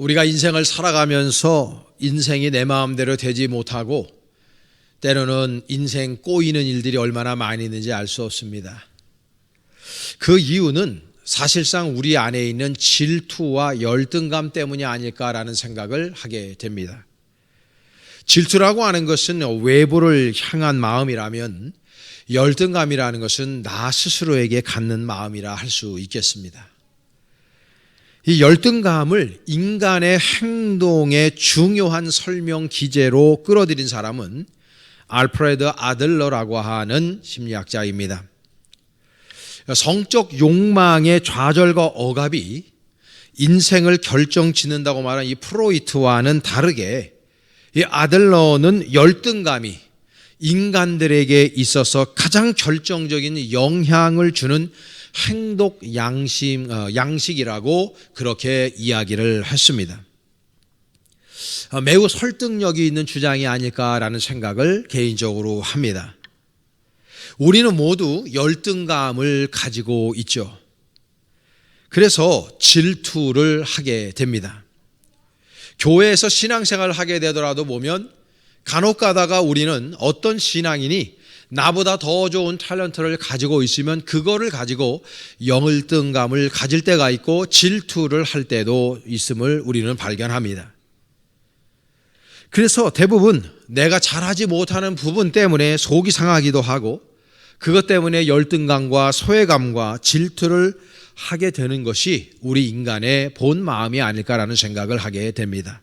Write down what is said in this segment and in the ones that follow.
우리가 인생을 살아가면서 인생이 내 마음대로 되지 못하고 때로는 인생 꼬이는 일들이 얼마나 많이 있는지 알 수 없습니다. 그 이유는 사실상 우리 안에 있는 질투와 열등감 때문이 아닐까라는 생각을 하게 됩니다. 질투라고 하는 것은 외부를 향한 마음이라면 열등감이라는 것은 나 스스로에게 갖는 마음이라 할 수 있겠습니다. 이 열등감을 인간의 행동의 중요한 설명 기제로 끌어들인 사람은 알프레드 아들러라고 하는 심리학자입니다. 성적 욕망의 좌절과 억압이 인생을 결정 짓는다고 말한 이 프로이트와는 다르게 이 아들러는 열등감이 인간들에게 있어서 가장 결정적인 영향을 주는 행동 양심 어, 양식이라고 그렇게 이야기를 했습니다. 어, 매우 설득력이 있는 주장이 아닐까라는 생각을 개인적으로 합니다. 우리는 모두 열등감을 가지고 있죠. 그래서 질투를 하게 됩니다. 교회에서 신앙생활을 하게 되더라도 보면 간혹 가다가 우리는 어떤 신앙인이 나보다 더 좋은 탤런트를 가지고 있으면 그거를 가지고 영을등감을 가질 때가 있고 질투를 할 때도 있음을 우리는 발견합니다. 그래서 대부분 내가 잘하지 못하는 부분 때문에 속이 상하기도 하고 그것 때문에 열등감과 소외감과 질투를 하게 되는 것이 우리 인간의 본 마음이 아닐까라는 생각을 하게 됩니다.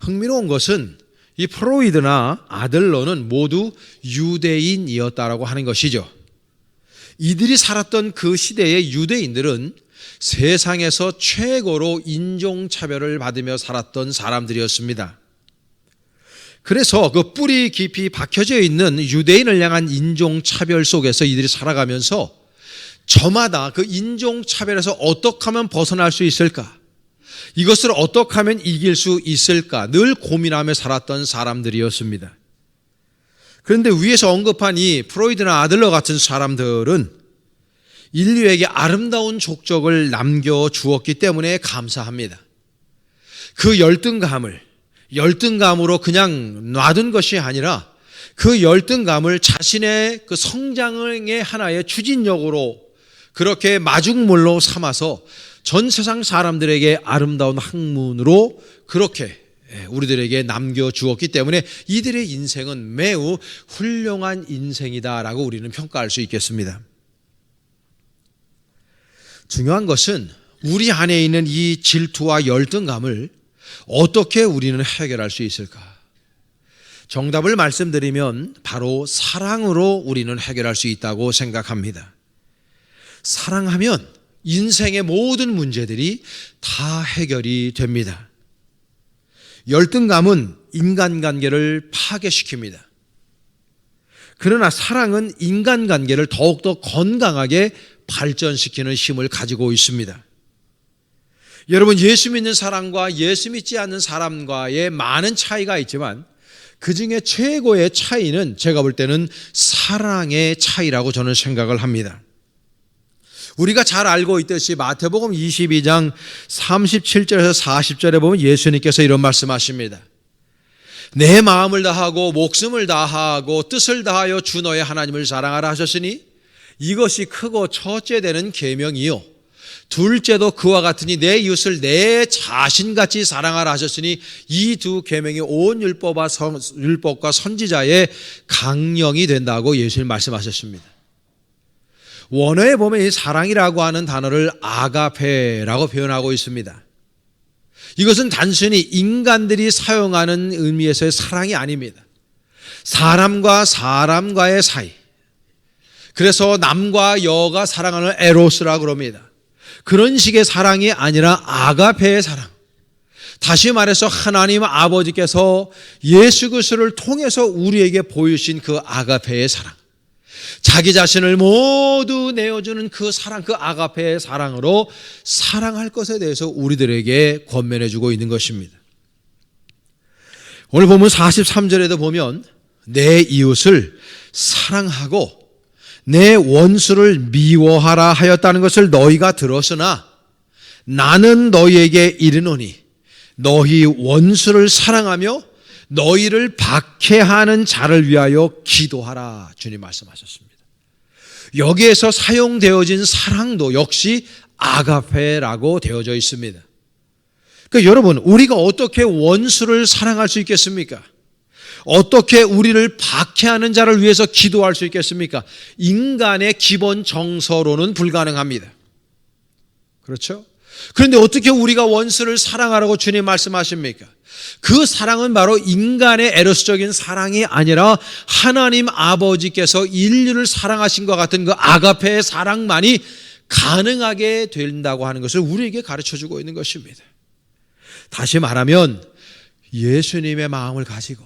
흥미로운 것은 이 프로이드나 아들러는 모두 유대인이었다라고 하는 것이죠. 이들이 살았던 그 시대의 유대인들은 세상에서 최고로 인종차별을 받으며 살았던 사람들이었습니다. 그래서 그 뿌리 깊이 박혀져 있는 유대인을 향한 인종차별 속에서 이들이 살아가면서 저마다 그 인종차별에서 어떻게 하면 벗어날 수 있을까? 이것을 어떻게 하면 이길 수 있을까? 늘 고민하며 살았던 사람들이었습니다. 그런데 위에서 언급한 이 프로이드나 아들러 같은 사람들은 인류에게 아름다운 족적을 남겨 주었기 때문에 감사합니다. 그 열등감을 열등감으로 그냥 놔둔 것이 아니라 그 열등감을 자신의 그 성장의 하나의 추진력으로 그렇게 마중물로 삼아서 전 세상 사람들에게 아름다운 학문으로 그렇게 우리들에게 남겨주었기 때문에 이들의 인생은 매우 훌륭한 인생이다라고 우리는 평가할 수 있겠습니다. 중요한 것은 우리 안에 있는 이 질투와 열등감을 어떻게 우리는 해결할 수 있을까? 정답을 말씀드리면 바로 사랑으로 우리는 해결할 수 있다고 생각합니다. 사랑하면 인생의 모든 문제들이 다 해결이 됩니다. 열등감은 인간관계를 파괴시킵니다. 그러나 사랑은 인간관계를 더욱더 건강하게 발전시키는 힘을 가지고 있습니다. 여러분 예수 믿는 사람과 예수 믿지 않는 사람과의 많은 차이가 있지만 그 중에 최고의 차이는 제가 볼 때는 사랑의 차이라고 저는 생각을 합니다. 우리가 잘 알고 있듯이 마태복음 22장 37절에서 40절에 보면 예수님께서 이런 말씀하십니다. 내 마음을 다하고 목숨을 다하고 뜻을 다하여 주 너의 하나님을 사랑하라 하셨으니 이것이 크고 첫째 되는 계명이요 둘째도 그와 같으니 내 이웃을 내 자신같이 사랑하라 하셨으니 이 두 계명이 온 율법과, 선지자의 강령이 된다고 예수님 말씀하셨습니다. 원어에 보면 이 사랑이라고 하는 단어를 아가페라고 표현하고 있습니다. 이것은 단순히 인간들이 사용하는 의미에서의 사랑이 아닙니다. 사람과 사람과의 사이. 그래서 남과 여가 사랑하는 에로스라 그럽니다. 그런 식의 사랑이 아니라 아가페의 사랑. 다시 말해서 하나님 아버지께서 예수 그리스도를 통해서 우리에게 보이신 그 아가페의 사랑. 자기 자신을 모두 내어주는 그 사랑, 그 아가페의 사랑으로 사랑할 것에 대해서 우리들에게 권면해 주고 있는 것입니다. 오늘 보면 43절에도 보면 내 이웃을 사랑하고 내 원수를 미워하라 하였다는 것을 너희가 들었으나 나는 너희에게 이르노니 너희 원수를 사랑하며 너희를 박해하는 자를 위하여 기도하라. 주님 말씀하셨습니다. 여기에서 사용되어진 사랑도 역시 아가페라고 되어져 있습니다. 그러니까 여러분, 우리가 어떻게 원수를 사랑할 수 있겠습니까? 어떻게 우리를 박해하는 자를 위해서 기도할 수 있겠습니까? 인간의 기본 정서로는 불가능합니다. 그렇죠? 그런데 어떻게 우리가 원수를 사랑하라고 주님 말씀하십니까? 그 사랑은 바로 인간의 에로스적인 사랑이 아니라 하나님 아버지께서 인류를 사랑하신 것 같은 그 아가페의 사랑만이 가능하게 된다고 하는 것을 우리에게 가르쳐 주고 있는 것입니다. 다시 말하면 예수님의 마음을 가지고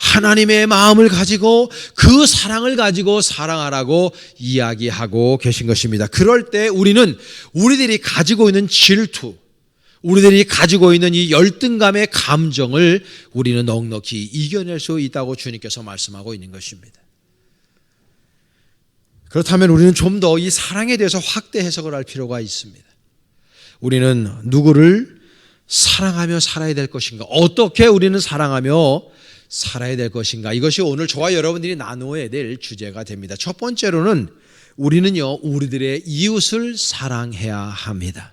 하나님의 마음을 가지고 그 사랑을 가지고 사랑하라고 이야기하고 계신 것입니다. 그럴 때 우리는 우리들이 가지고 있는 질투, 우리들이 가지고 있는 이 열등감의 감정을 우리는 넉넉히 이겨낼 수 있다고 주님께서 말씀하고 있는 것입니다. 그렇다면 우리는 좀 더 이 사랑에 대해서 확대 해석을 할 필요가 있습니다. 우리는 누구를 사랑하며 살아야 될 것인가? 어떻게 우리는 사랑하며 살아야 될 것인가? 이것이 오늘 저와 여러분들이 나누어야 될 주제가 됩니다. 첫 번째로는 우리는요, 우리들의 이웃을 사랑해야 합니다.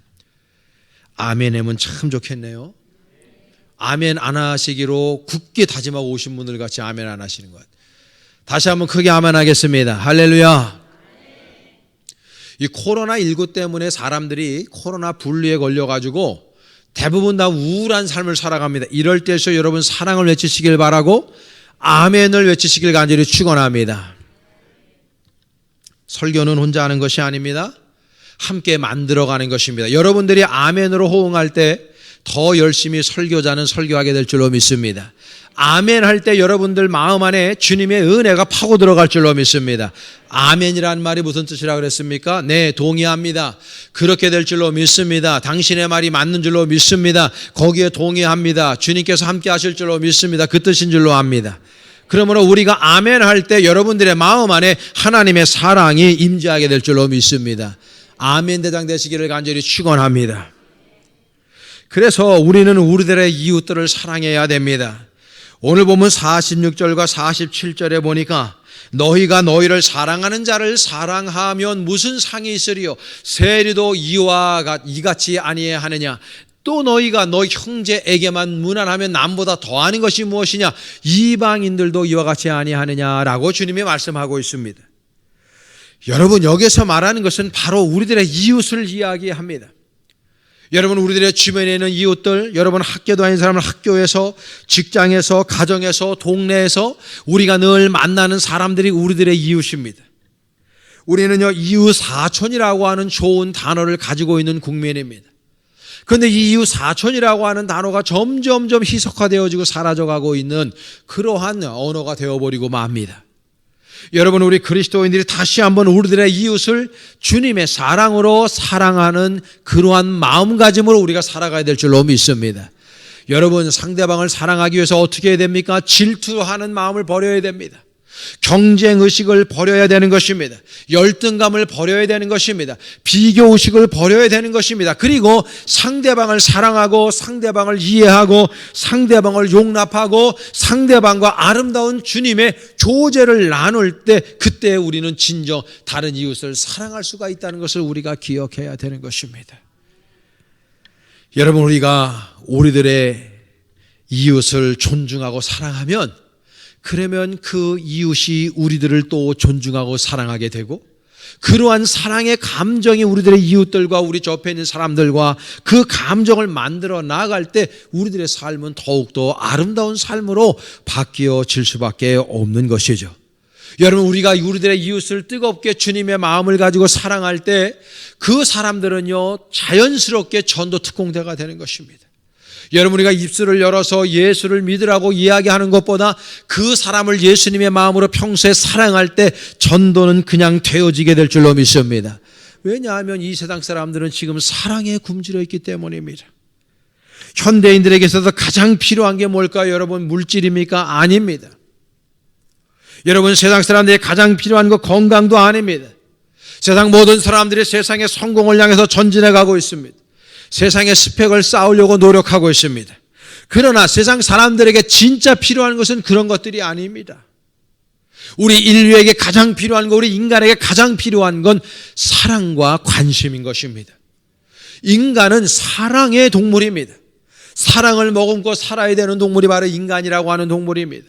아멘 하면 참 좋겠네요. 아멘 안 하시기로 굳게 다짐하고 오신 분들 같이 아멘 안 하시는 것. 다시 한번 크게 아멘 하겠습니다. 할렐루야. 이 코로나19 때문에 사람들이 코로나 분리에 걸려가지고 대부분 다 우울한 삶을 살아갑니다. 이럴 때서 여러분 사랑을 외치시길 바라고 아멘을 외치시길 간절히 축원합니다. 설교는 혼자 하는 것이 아닙니다. 함께 만들어가는 것입니다. 여러분들이 아멘으로 호응할 때 더 열심히 설교자는 설교하게 될 줄로 믿습니다. 아멘 할 때 여러분들 마음 안에 주님의 은혜가 파고 들어갈 줄로 믿습니다. 아멘이라는 말이 무슨 뜻이라 그랬습니까? 네, 동의합니다. 그렇게 될 줄로 믿습니다. 당신의 말이 맞는 줄로 믿습니다. 거기에 동의합니다. 주님께서 함께 하실 줄로 믿습니다. 그 뜻인 줄로 압니다. 그러므로 우리가 아멘 할 때 여러분들의 마음 안에 하나님의 사랑이 임재하게 될 줄로 믿습니다. 아멘 대장 되시기를 간절히 축원합니다. 그래서 우리는 우리들의 이웃들을 사랑해야 됩니다. 오늘 보면 46절과 47절에 보니까 너희가 너희를 사랑하는 자를 사랑하면 무슨 상이 있으리요? 세리도 이와 이같이 아니하느냐? 또 너희가 너희 형제에게만 무난하면 남보다 더하는 것이 무엇이냐? 이방인들도 이와 같이 아니하느냐라고 주님이 말씀하고 있습니다. 여러분 여기서 말하는 것은 바로 우리들의 이웃을 이야기합니다. 여러분 우리들의 주변에 있는 이웃들, 여러분 학교 다니는 사람은 학교에서, 직장에서, 가정에서, 동네에서 우리가 늘 만나는 사람들이 우리들의 이웃입니다. 우리는요 이웃 사촌이라고 하는 좋은 단어를 가지고 있는 국민입니다. 그런데 이 이웃 사촌이라고 하는 단어가 점점점 희석화되어지고 사라져가고 있는 그러한 언어가 되어버리고 맙니다. 여러분 우리 그리스도인들이 다시 한번 우리들의 이웃을 주님의 사랑으로 사랑하는 그러한 마음가짐으로 우리가 살아가야 될 줄로 믿습니다. 여러분 상대방을 사랑하기 위해서 어떻게 해야 됩니까? 질투하는 마음을 버려야 됩니다. 경쟁 의식을 버려야 되는 것입니다. 열등감을 버려야 되는 것입니다. 비교 의식을 버려야 되는 것입니다. 그리고 상대방을 사랑하고 상대방을 이해하고 상대방을 용납하고 상대방과 아름다운 주님의 조제를 나눌 때 그때 우리는 진정 다른 이웃을 사랑할 수가 있다는 것을 우리가 기억해야 되는 것입니다. 여러분 우리가 우리들의 이웃을 존중하고 사랑하면 그러면 그 이웃이 우리들을 또 존중하고 사랑하게 되고 그러한 사랑의 감정이 우리들의 이웃들과 우리 옆에 있는 사람들과 그 감정을 만들어 나갈 때 우리들의 삶은 더욱더 아름다운 삶으로 바뀌어질 수밖에 없는 것이죠. 여러분, 우리가 우리들의 이웃을 뜨겁게 주님의 마음을 가지고 사랑할 때 그 사람들은요, 자연스럽게 전도 특공대가 되는 것입니다. 여러분 우리가 입술을 열어서 예수를 믿으라고 이야기하는 것보다 그 사람을 예수님의 마음으로 평소에 사랑할 때 전도는 그냥 되어지게 될 줄로 믿습니다. 왜냐하면 이 세상 사람들은 지금 사랑에 굶주려 있기 때문입니다. 현대인들에게서도 가장 필요한 게 뭘까요? 여러분 물질입니까? 아닙니다. 여러분 세상 사람들이 가장 필요한 거 건강도 아닙니다. 세상 모든 사람들이 세상의 성공을 향해서 전진해 가고 있습니다. 세상의 스펙을 쌓으려고 노력하고 있습니다. 그러나 세상 사람들에게 진짜 필요한 것은 그런 것들이 아닙니다. 우리 인류에게 가장 필요한 것, 우리 인간에게 가장 필요한 건 사랑과 관심인 것입니다. 인간은 사랑의 동물입니다. 사랑을 머금고 살아야 되는 동물이 바로 인간이라고 하는 동물입니다.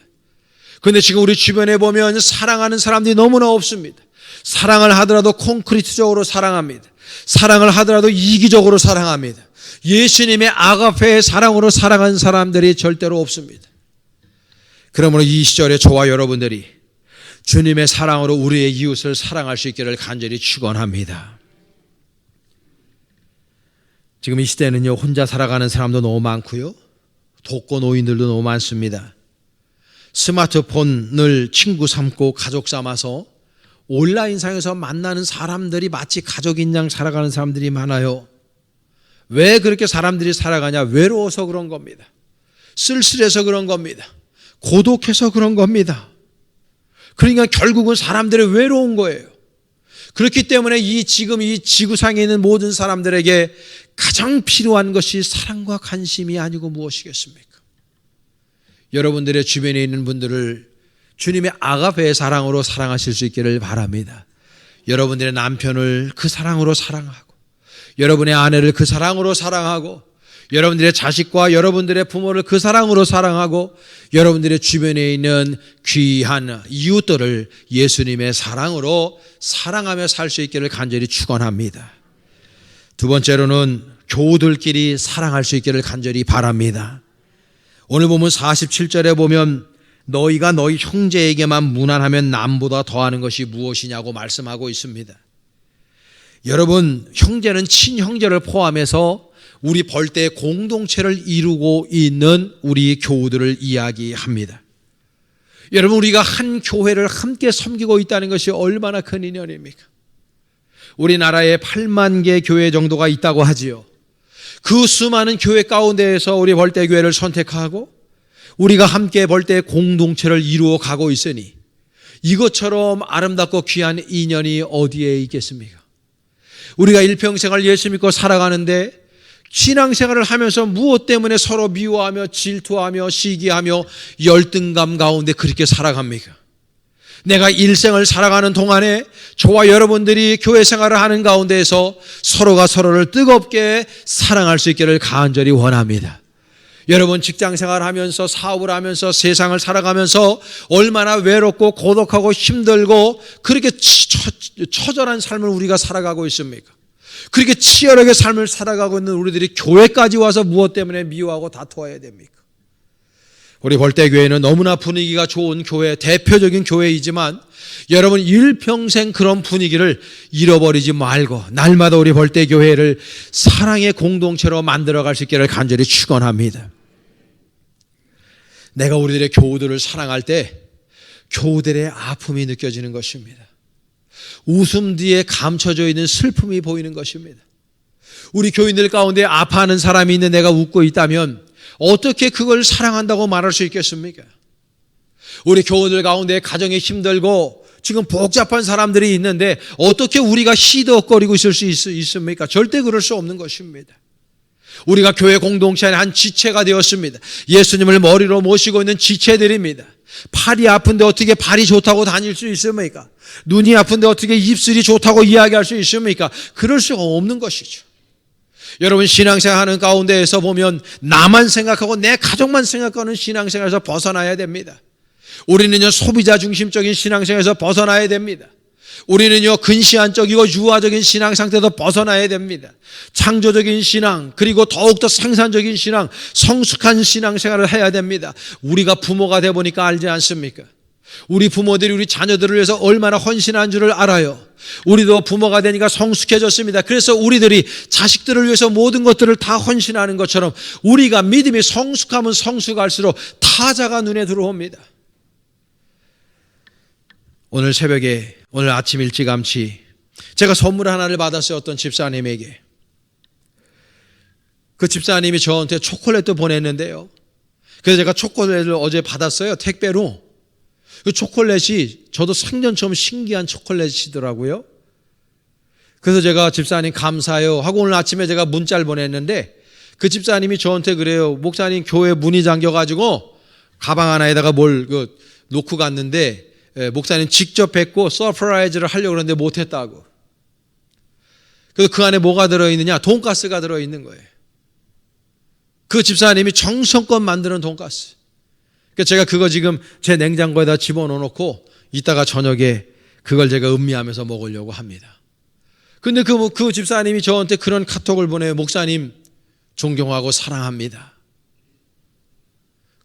그런데 지금 우리 주변에 보면 사랑하는 사람들이 너무나 없습니다. 사랑을 하더라도 콘크리트적으로 사랑합니다. 사랑을 하더라도 이기적으로 사랑합니다. 예수님의 아가페의 사랑으로 사랑한 사람들이 절대로 없습니다. 그러므로 이 시절에 저와 여러분들이 주님의 사랑으로 우리의 이웃을 사랑할 수 있기를 간절히 축원합니다. 지금 이 시대는요 혼자 살아가는 사람도 너무 많고요 독거 노인들도 너무 많습니다. 스마트폰을 친구 삼고 가족 삼아서 온라인상에서 만나는 사람들이 마치 가족인 양 살아가는 사람들이 많아요. 왜 그렇게 사람들이 살아가냐? 외로워서 그런 겁니다. 쓸쓸해서 그런 겁니다. 고독해서 그런 겁니다. 그러니까 결국은 사람들이 외로운 거예요. 그렇기 때문에 이 지금 이 지구상에 있는 모든 사람들에게 가장 필요한 것이 사랑과 관심이 아니고 무엇이겠습니까? 여러분들의 주변에 있는 분들을 주님의 아가페의 사랑으로 사랑하실 수 있기를 바랍니다. 여러분들의 남편을 그 사랑으로 사랑하고, 여러분의 아내를 그 사랑으로 사랑하고, 여러분들의 자식과 여러분들의 부모를 그 사랑으로 사랑하고, 여러분들의 주변에 있는 귀한 이웃들을 예수님의 사랑으로 사랑하며 살 수 있기를 간절히 축원합니다. 두 번째로는 교우들끼리 사랑할 수 있기를 간절히 바랍니다. 오늘 보면 47절에 보면 너희가 너희 형제에게만 무난하면 남보다 더하는 것이 무엇이냐고 말씀하고 있습니다. 여러분, 형제는 친형제를 포함해서 우리 벌떼 공동체를 이루고 있는 우리 교우들을 이야기합니다. 여러분, 우리가 한 교회를 함께 섬기고 있다는 것이 얼마나 큰 인연입니까? 우리나라에 8만 개 교회 정도가 있다고 하지요. 그 수많은 교회 가운데에서 우리 벌떼교회를 선택하고 우리가 함께 벌떼 공동체를 이루어 가고 있으니 이것처럼 아름답고 귀한 인연이 어디에 있겠습니까? 우리가 일평생을 예수 믿고 살아가는데 신앙생활을 하면서 무엇 때문에 서로 미워하며 질투하며 시기하며 열등감 가운데 그렇게 살아갑니까? 내가 일생을 살아가는 동안에 저와 여러분들이 교회 생활을 하는 가운데에서 서로가 서로를 뜨겁게 사랑할 수 있기를 간절히 원합니다. 여러분 직장 생활 하면서 사업을 하면서 세상을 살아가면서 얼마나 외롭고 고독하고 힘들고 그렇게 처절한 삶을 우리가 살아가고 있습니까? 그렇게 치열하게 삶을 살아가고 있는 우리들이 교회까지 와서 무엇 때문에 미워하고 다투어야 됩니까? 우리 벌떼교회는 너무나 분위기가 좋은 교회, 대표적인 교회이지만 여러분 일평생 그런 분위기를 잃어버리지 말고 날마다 우리 벌떼교회를 사랑의 공동체로 만들어 갈 수 있기를 간절히 축원합니다. 내가 우리들의 교우들을 사랑할 때 교우들의 아픔이 느껴지는 것입니다. 웃음 뒤에 감춰져 있는 슬픔이 보이는 것입니다. 우리 교인들 가운데 아파하는 사람이 있는 내가 웃고 있다면 어떻게 그걸 사랑한다고 말할 수 있겠습니까? 우리 교우들 가운데 가정이 힘들고 지금 복잡한 사람들이 있는데 어떻게 우리가 시덕거리고 있을 수 있, 습니까 절대 그럴 수 없는 것입니다. 우리가 교회 공동체 안에 한 지체가 되었습니다. 예수님을 머리로 모시고 있는 지체들입니다. 팔이 아픈데 어떻게 발이 좋다고 다닐 수 있습니까? 눈이 아픈데 어떻게 입술이 좋다고 이야기할 수 있습니까? 그럴 수가 없는 것이죠. 여러분 신앙생활 하는 가운데에서 보면 나만 생각하고 내 가족만 생각하는 신앙생활에서 벗어나야 됩니다. 우리는요 소비자 중심적인 신앙생활에서 벗어나야 됩니다. 우리는요 근시안적이고 유아적인 신앙 상태도 벗어나야 됩니다. 창조적인 신앙 그리고 더욱더 생산적인 신앙, 성숙한 신앙 생활을 해야 됩니다. 우리가 부모가 돼 보니까 알지 않습니까? 우리 부모들이 우리 자녀들을 위해서 얼마나 헌신한 줄을 알아요. 우리도 부모가 되니까 성숙해졌습니다. 그래서 우리들이 자식들을 위해서 모든 것들을 다 헌신하는 것처럼 우리가 믿음이 성숙하면 성숙할수록 타자가 눈에 들어옵니다. 오늘 새벽에 오늘 아침 일찌감치 제가 선물 하나를 받았어요. 어떤 집사님에게. 그 집사님이 저한테 초콜릿도 보냈는데요. 그래서 제가 초콜릿을 어제 받았어요. 택배로. 그 초콜릿이 저도 생전 처음 신기한 초콜릿이더라고요. 그래서 제가 집사님 감사해요 하고 오늘 아침에 제가 문자를 보냈는데 그 집사님이 저한테 그래요. 목사님 교회 문이 잠겨 가지고 가방 하나에다가 뭘 그 놓고 갔는데 예, 목사님 직접 뵙고 서프라이즈를 하려고 그러는데 못 했다고. 그래서 그 안에 뭐가 들어 있느냐? 돈가스가 들어 있는 거예요. 그 집사님이 정성껏 만드는 돈가스. 그러니까 제가 그거 지금 제 냉장고에다 집어넣어 놓고 이따가 저녁에 그걸 제가 음미하면서 먹으려고 합니다. 근데 그, 그 집사님이 저한테 그런 카톡을 보내요. 목사님, 존경하고 사랑합니다.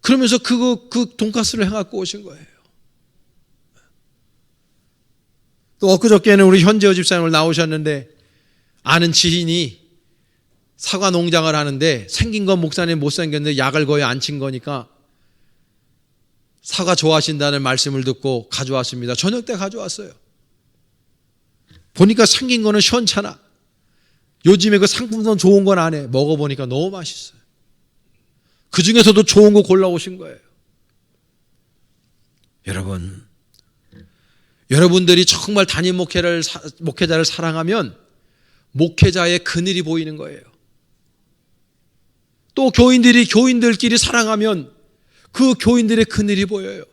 그러면서 그거, 그 돈가스를 해갖고 오신 거예요. 또 엊그저께는 우리 현재호 집사님을 나오셨는데 아는 지인이 사과 농장을 하는데 생긴 건 목사님 못생겼는데 약을 거의 안 친 거니까 사과 좋아하신다는 말씀을 듣고 가져왔습니다. 저녁 때 가져왔어요. 보니까 생긴 거는 시원찮아. 요즘에 그 상품성 좋은 건 안 해. 먹어보니까 너무 맛있어요. 그 중에서도 좋은 거 골라오신 거예요. 여러분, 여러분들이 정말 담임 목회를, 목회자를 사랑하면 목회자의 그늘이 보이는 거예요. 또 교인들이 교인들끼리 사랑하면 그 교인들의 그늘이 보여요.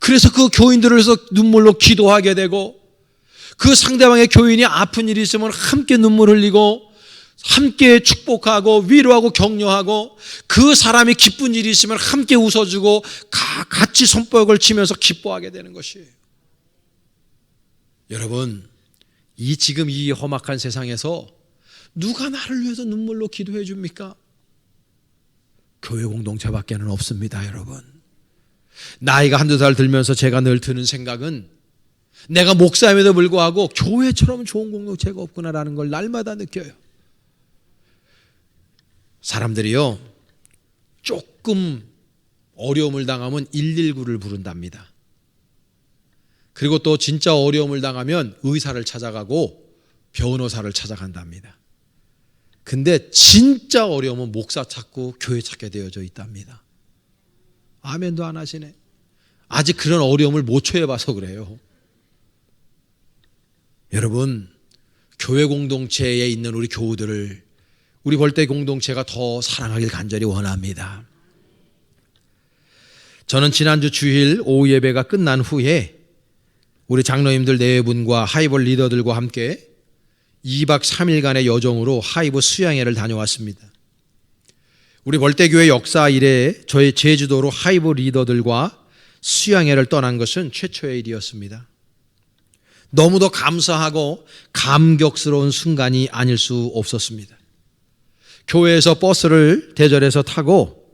그래서 그 교인들을 위해서 눈물로 기도하게 되고 그 상대방의 교인이 아픈 일이 있으면 함께 눈물 흘리고 함께 축복하고 위로하고 격려하고 그 사람이 기쁜 일이 있으면 함께 웃어주고 같이 손뼉을 치면서 기뻐하게 되는 것이에요. 여러분, 이 지금 이 험악한 세상에서 누가 나를 위해서 눈물로 기도해 줍니까? 교회 공동체밖에는 없습니다, 여러분. 나이가 한두 살 들면서 제가 늘 드는 생각은 내가 목사임에도 불구하고 교회처럼 좋은 공동체가 없구나라는 걸 날마다 느껴요. 사람들이요, 조금 어려움을 당하면 119를 부른답니다. 그리고 또 진짜 어려움을 당하면 의사를 찾아가고 변호사를 찾아간답니다. 근데 진짜 어려움은 목사 찾고 교회 찾게 되어져 있답니다. 아멘도 안 하시네. 아직 그런 어려움을 못 처해봐서 그래요. 여러분, 교회 공동체에 있는 우리 교우들을 우리 벌떼 공동체가 더 사랑하길 간절히 원합니다. 저는 지난주 주일 오후 예배가 끝난 후에 우리 장로님들 네 분과 하이볼 리더들과 함께 2박 3일간의 여정으로 하이브 수양회를 다녀왔습니다. 우리 벌떼교회 역사 이래 저희 제주도로 하이브 리더들과 수양회를 떠난 것은 최초의 일이었습니다. 너무도 감사하고 감격스러운 순간이 아닐 수 없었습니다. 교회에서 버스를 대절해서 타고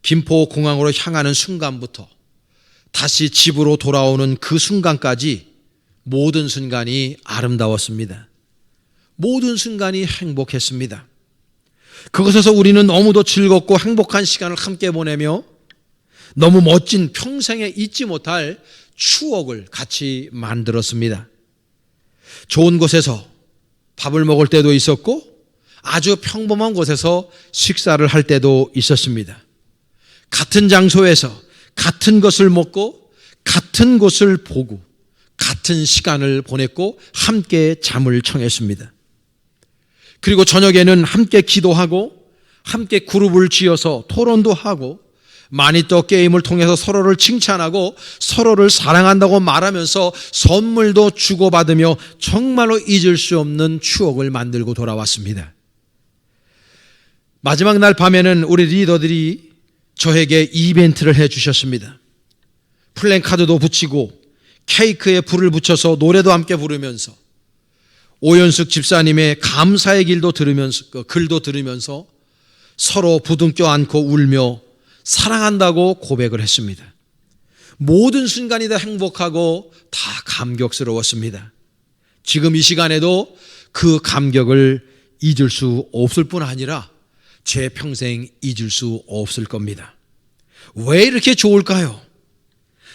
김포 공항으로 향하는 순간부터 다시 집으로 돌아오는 그 순간까지 모든 순간이 아름다웠습니다. 모든 순간이 행복했습니다. 그것에서 우리는 너무도 즐겁고 행복한 시간을 함께 보내며 너무 멋진 평생에 잊지 못할 추억을 같이 만들었습니다. 좋은 곳에서 밥을 먹을 때도 있었고 아주 평범한 곳에서 식사를 할 때도 있었습니다. 같은 장소에서 같은 것을 먹고 같은 곳을 보고 같은 시간을 보냈고 함께 잠을 청했습니다. 그리고 저녁에는 함께 기도하고 함께 그룹을 지어서 토론도 하고 마니또 게임을 통해서 서로를 칭찬하고 서로를 사랑한다고 말하면서 선물도 주고받으며 정말로 잊을 수 없는 추억을 만들고 돌아왔습니다. 마지막 날 밤에는 우리 리더들이 저에게 이벤트를 해 주셨습니다. 플랜카드도 붙이고 케이크에 불을 붙여서 노래도 함께 부르면서 오연숙 집사님의 감사의 길도 들으면서 그 글도 들으면서 서로 부둥켜 안고 울며 사랑한다고 고백을 했습니다. 모든 순간이 다 행복하고 다 감격스러웠습니다. 지금 이 시간에도 그 감격을 잊을 수 없을 뿐 아니라 제 평생 잊을 수 없을 겁니다. 왜 이렇게 좋을까요?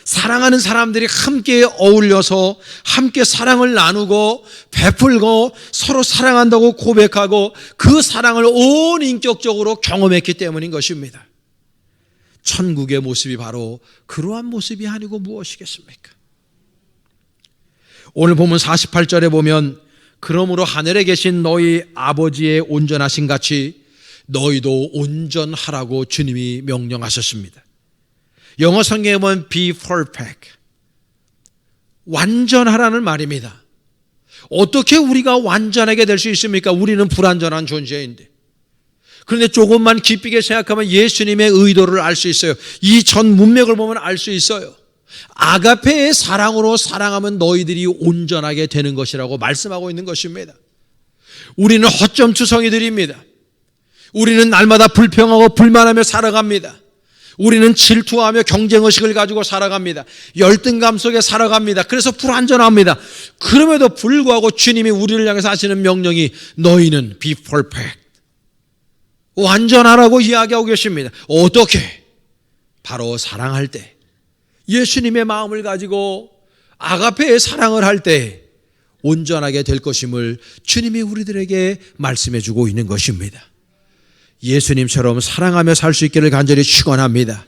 사랑하는 사람들이 함께 어울려서 함께 사랑을 나누고 베풀고 서로 사랑한다고 고백하고 그 사랑을 온 인격적으로 경험했기 때문인 것입니다. 천국의 모습이 바로 그러한 모습이 아니고 무엇이겠습니까? 오늘 보면 48절에 보면 그러므로 하늘에 계신 너희 아버지의 온전하신 같이 너희도 온전하라고 주님이 명령하셨습니다. 영어 성경에 보면 be perfect. 완전하라는 말입니다. 어떻게 우리가 완전하게 될 수 있습니까? 우리는 불완전한 존재인데. 그런데 조금만 깊게 생각하면 예수님의 의도를 알 수 있어요. 이 전 문맥을 보면 알 수 있어요. 아가페의 사랑으로 사랑하면 너희들이 온전하게 되는 것이라고 말씀하고 있는 것입니다. 우리는 허점투성이들입니다. 우리는 날마다 불평하고 불만하며 살아갑니다. 우리는 질투하며 경쟁의식을 가지고 살아갑니다. 열등감 속에 살아갑니다. 그래서 불안전합니다. 그럼에도 불구하고 주님이 우리를 향해서 하시는 명령이 너희는 be perfect. 완전하라고 이야기하고 계십니다. 어떻게? 바로 사랑할 때. 예수님의 마음을 가지고 아가페의 사랑을 할 때 온전하게 될 것임을 주님이 우리들에게 말씀해 주고 있는 것입니다. 예수님처럼 사랑하며 살 수 있기를 간절히 축원합니다.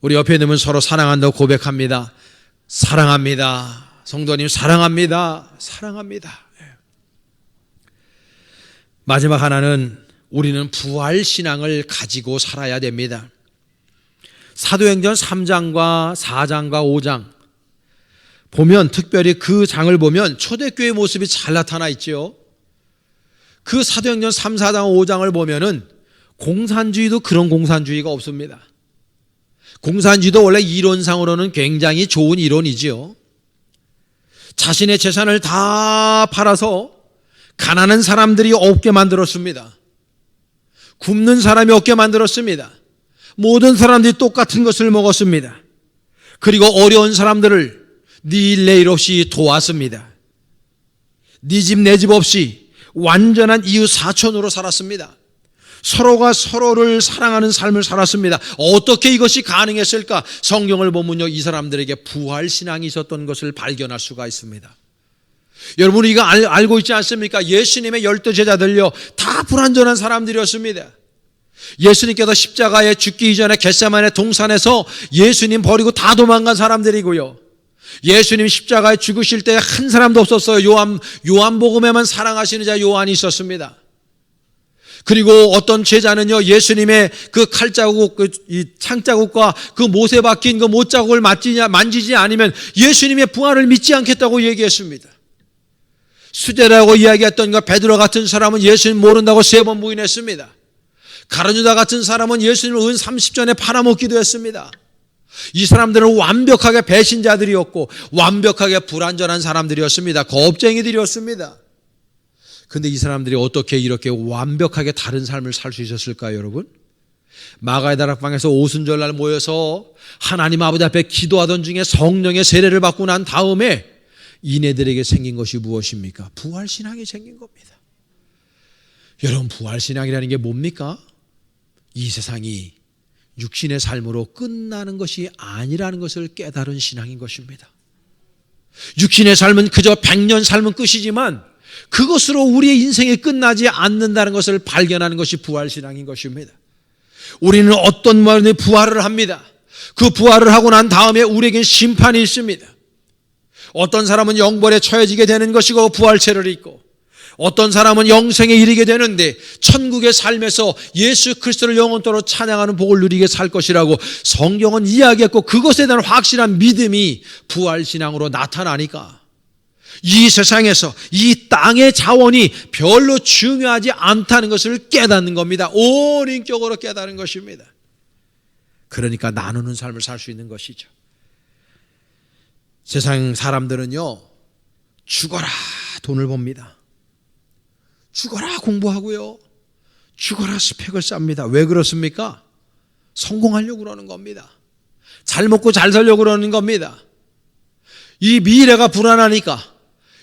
우리 옆에 있는 분 서로 사랑한다고 고백합니다. 사랑합니다. 성도님 사랑합니다. 사랑합니다. 예. 마지막 하나는 우리는 부활 신앙을 가지고 살아야 됩니다. 사도행전 3장과 4장과 5장 보면 특별히 그 장을 보면 초대교회 모습이 잘 나타나 있죠. 그 사도행전 3, 4장, 5장을 보면은 공산주의도 그런 공산주의가 없습니다. 공산주의도 원래 이론상으로는 굉장히 좋은 이론이지요. 자신의 재산을 다 팔아서 가난한 사람들이 없게 만들었습니다. 굶는 사람이 없게 만들었습니다. 모든 사람들이 똑같은 것을 먹었습니다. 그리고 어려운 사람들을 니일 내일 없이 도왔습니다. 네집내집 없이 완전한 이웃 사촌으로 살았습니다. 서로가 서로를 사랑하는 삶을 살았습니다. 어떻게 이것이 가능했을까? 성경을 보면요, 이 사람들에게 부활 신앙이 있었던 것을 발견할 수가 있습니다. 여러분 이거 알, 알고 있지 않습니까? 예수님의 열두 제자들요 다 불완전한 사람들이었습니다. 예수님께서 십자가에 죽기 이전에 겟세만의 동산에서 예수님 버리고 다 도망간 사람들이고요. 예수님 십자가에 죽으실 때 한 사람도 없었어요. 요한 요한복음에만 사랑하시는 자 요한이 있었습니다. 그리고 어떤 제자는요 예수님의 그 칼자국, 그이 창자국과 그 못에 박힌 그 못자국을 만지냐 만지지 않으면 예수님의 부활을 믿지 않겠다고 얘기했습니다. 수제라고 이야기했던 그 베드로 같은 사람은 예수님 모른다고 세 번 부인했습니다. 가르뉴다 같은 사람은 예수님을 은 30전에 팔아먹기도 했습니다. 이 사람들은 완벽하게 배신자들이었고 완벽하게 불완전한 사람들이었습니다. 겁쟁이들이었습니다. 근데 이 사람들이 어떻게 이렇게 완벽하게 다른 삶을 살 수 있었을까요, 여러분? 마가의 다락방에서 오순절날 모여서 하나님 아버지 앞에 기도하던 중에 성령의 세례를 받고 난 다음에 이네들에게 생긴 것이 무엇입니까? 부활신앙이 생긴 겁니다. 여러분, 부활신앙이라는 게 뭡니까? 이 세상이 육신의 삶으로 끝나는 것이 아니라는 것을 깨달은 신앙인 것입니다. 육신의 삶은 그저 100년 삶은 끝이지만 그것으로 우리의 인생이 끝나지 않는다는 것을 발견하는 것이 부활신앙인 것입니다. 우리는 어떤 말에 부활을 합니다. 그 부활을 하고 난 다음에 우리에겐 심판이 있습니다. 어떤 사람은 영벌에 처해지게 되는 것이고 부활체를 입고 어떤 사람은 영생에 이르게 되는데 천국의 삶에서 예수 그리스도를 영원토록 찬양하는 복을 누리게 살 것이라고 성경은 이야기했고 그것에 대한 확실한 믿음이 부활 신앙으로 나타나니까 이 세상에서 이 땅의 자원이 별로 중요하지 않다는 것을 깨닫는 겁니다. 온 인격으로 깨닫는 것입니다. 그러니까 나누는 삶을 살 수 있는 것이죠. 세상 사람들은요, 죽어라 돈을 법니다. 죽어라 공부하고요. 죽어라 스펙을 쌓습니다. 왜 그렇습니까? 성공하려고 그러는 겁니다. 잘 먹고 잘 살려고 그러는 겁니다. 이 미래가 불안하니까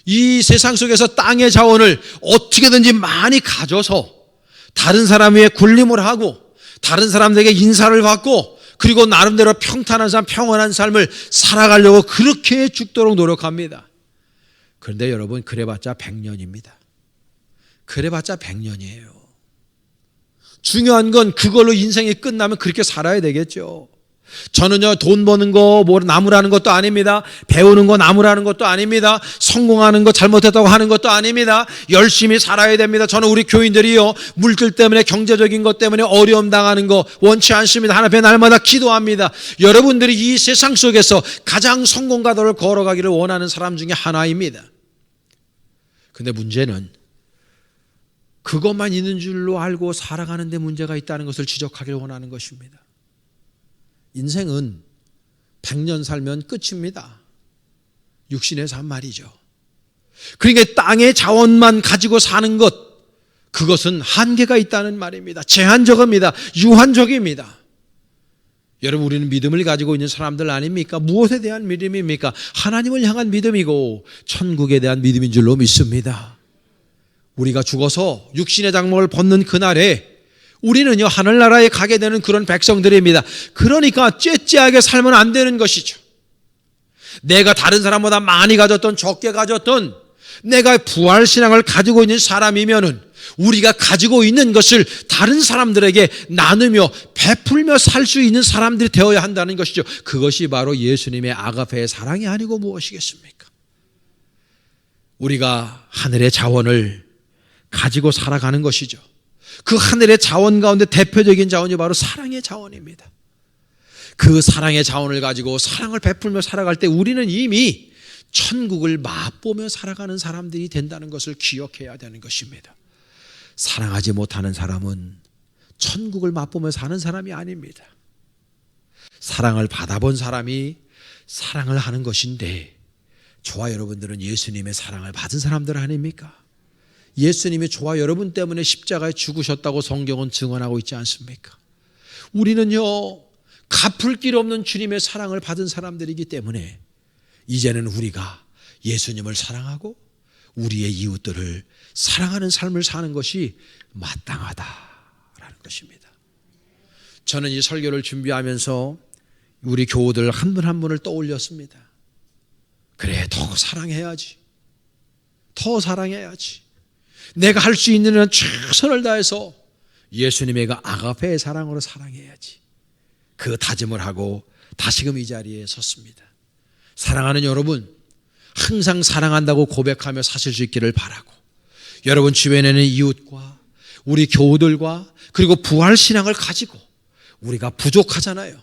이 세상 속에서 땅의 자원을 어떻게든지 많이 가져서 다른 사람 위에 군림을 하고 다른 사람들에게 인사를 받고 그리고 나름대로 평탄한 삶, 평온한 삶을 살아가려고 그렇게 죽도록 노력합니다. 그런데 여러분 그래봤자 100년입니다. 그래봤자 100년이에요. 중요한 건 그걸로 인생이 끝나면 그렇게 살아야 되겠죠. 저는요, 돈 버는 거, 뭐, 나무라는 것도 아닙니다. 배우는 거 나무라는 것도 아닙니다. 성공하는 거 잘못했다고 하는 것도 아닙니다. 열심히 살아야 됩니다. 저는 우리 교인들이요, 물질 때문에 경제적인 것 때문에 어려움 당하는 거 원치 않습니다. 하나 앞에 날마다 기도합니다. 여러분들이 이 세상 속에서 가장 성공가도를 걸어가기를 원하는 사람 중에 하나입니다. 근데 문제는 그것만 있는 줄로 알고 살아가는데 문제가 있다는 것을 지적하기를 원하는 것입니다. 인생은 100년 살면 끝입니다. 육신의 삶 말이죠. 그러니까 땅의 자원만 가지고 사는 것, 그것은 한계가 있다는 말입니다. 제한적입니다. 유한적입니다. 여러분, 우리는 믿음을 가지고 있는 사람들 아닙니까? 무엇에 대한 믿음입니까? 하나님을 향한 믿음이고, 천국에 대한 믿음인 줄로 믿습니다. 우리가 죽어서 육신의 장막을 벗는 그날에 우리는요, 하늘나라에 가게 되는 그런 백성들입니다. 그러니까 째째하게 살면 안 되는 것이죠. 내가 다른 사람보다 많이 가졌던 적게 가졌던 내가 부활신앙을 가지고 있는 사람이면은 우리가 가지고 있는 것을 다른 사람들에게 나누며 베풀며 살 수 있는 사람들이 되어야 한다는 것이죠. 그것이 바로 예수님의 아가페의 사랑이 아니고 무엇이겠습니까? 우리가 하늘의 자원을 가지고 살아가는 것이죠. 그 하늘의 자원 가운데 대표적인 자원이 바로 사랑의 자원입니다. 그 사랑의 자원을 가지고 사랑을 베풀며 살아갈 때 우리는 이미 천국을 맛보며 살아가는 사람들이 된다는 것을 기억해야 되는 것입니다. 사랑하지 못하는 사람은 천국을 맛보며 사는 사람이 아닙니다. 사랑을 받아본 사람이 사랑을 하는 것인데 저와 여러분들은 예수님의 사랑을 받은 사람들 아닙니까? 예수님이 저와 여러분 때문에 십자가에 죽으셨다고 성경은 증언하고 있지 않습니까? 우리는요, 갚을 길 없는 주님의 사랑을 받은 사람들이기 때문에 이제는 우리가 예수님을 사랑하고 우리의 이웃들을 사랑하는 삶을 사는 것이 마땅하다라는 것입니다. 저는 이 설교를 준비하면서 우리 교우들 한 분 한 분을 떠올렸습니다. 그래, 더 사랑해야지. 더 사랑해야지. 내가 할 수 있는 한 최선을 다해서 예수님의 그 아가페의 사랑으로 사랑해야지. 그 다짐을 하고 다시금 이 자리에 섰습니다. 사랑하는 여러분, 항상 사랑한다고 고백하며 사실 수 있기를 바라고, 여러분 주변에는 이웃과 우리 교우들과 그리고 부활신앙을 가지고 우리가 부족하잖아요.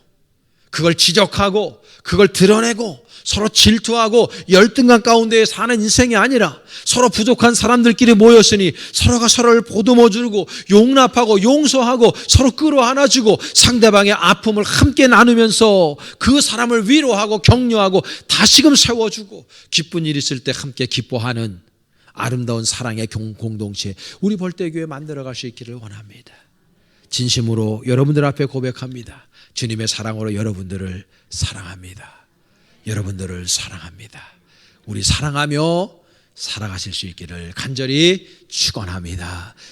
그걸 지적하고 그걸 드러내고 서로 질투하고 열등감 가운데 사는 인생이 아니라 서로 부족한 사람들끼리 모였으니 서로가 서로를 보듬어 주고 용납하고 용서하고 서로 끌어안아 주고 상대방의 아픔을 함께 나누면서 그 사람을 위로하고 격려하고 다시금 세워 주고 기쁜 일 있을 때 함께 기뻐하는 아름다운 사랑의 공동체 우리 벌떼교회 만들어 갈 수 있기를 원합니다. 진심으로 여러분들 앞에 고백합니다. 주님의 사랑으로 여러분들을 사랑합니다. 여러분들을 사랑합니다. 우리 사랑하며 살아가실 수 있기를 간절히 축원합니다.